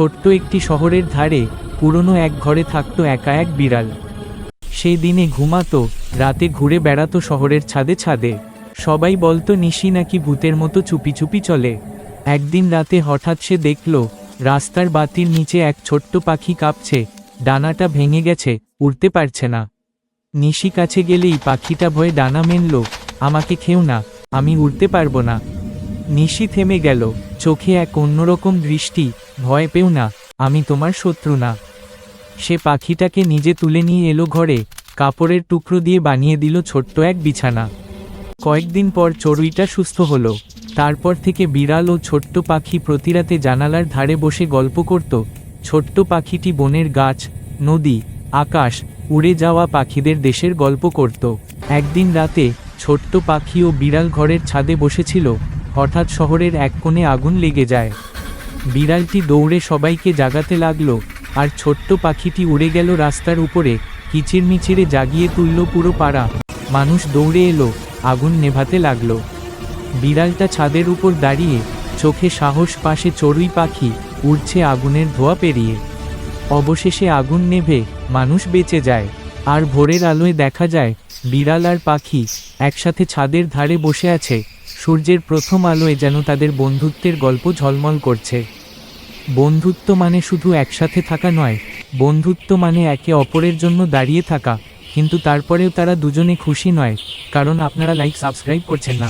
ছোট্ট একটি শহরের ধারে পুরনো এক ঘরে থাকতো একা এক বিড়াল। সেই দিনে ঘুমাতো, রাতে ঘুরে বেড়াতো শহরের ছাদে ছাদে। সবাই বলতো, নিশি নাকি ভূতের মতো চুপি চুপি চলে। একদিন রাতে হঠাৎ সে দেখল, রাস্তার বাতির নিচে এক ছোট্ট পাখি কাঁপছে, ডানাটা ভেঙে গেছে, উড়তে পারছে না। নিশি কাছে গেলেই পাখিটা ভয়ে ডানা মেনল, আমাকে খেও না, আমি উড়তে পারব না। নিশি থেমে গেল, চোখে এক অন্যরকম দৃষ্টি ভয় পেও না, আমি তোমার শত্রু না। সে পাখিটাকে নিজে তুলে নিয়ে এলো ঘরে, কাপড়ের টুকরো দিয়ে বানিয়ে দিল ছোট্ট এক বিছানা। কয়েকদিন পর চড়ুইটা সুস্থ হলো। তারপর থেকে বিড়াল ও ছোট্ট পাখি প্রতিরাতে জানালার ধারে বসে গল্প করত। ছোট্ট পাখিটি বনের গাছ, নদী, আকাশ, উড়ে যাওয়া পাখিদের দেশের গল্প করত। একদিন রাতে ছোট্ট পাখি ও বিড়াল ঘরের ছাদে বসেছিল। হঠাৎ শহরের এক কোণে আগুন লেগে যায়। বিড়ালটি দৌড়ে সবাইকে জাগাতে লাগল, আর ছোট্ট পাখিটি উড়ে গেল রাস্তার উপরে, কিচিরমিচিরে জাগিয়ে তুলল পুরো পাড়া। মানুষ দৌড়ে এলো, আগুন নেভাতে লাগল। বিড়ালটা ছাদের উপর দাঁড়িয়ে, চোখে সাহস, পাশে চড়ুই পাখি, উড়ছে আগুনের ধোয়া পেরিয়ে। অবশেষে আগুন নেভে, মানুষ বেঁচে যায়। আর ভোরের আলোয় দেখা যায়, বিড়াল আর পাখি একসাথে ছাদের ধারে বসে আছে। সূর্যের প্রথম আলোয় যেন তাদের বন্ধুত্বের গল্প ঝলমল করছে। বন্ধুত্ব মানে শুধু একসাথে থাকা নয়, বন্ধুত্ব মানে একে অপরের জন্য দাঁড়িয়ে থাকা, কিন্তু তারপরেও তারা দুজনে খুশি নয়, কারণ আপনারা লাইক, সাবস্ক্রাইব করছেন না।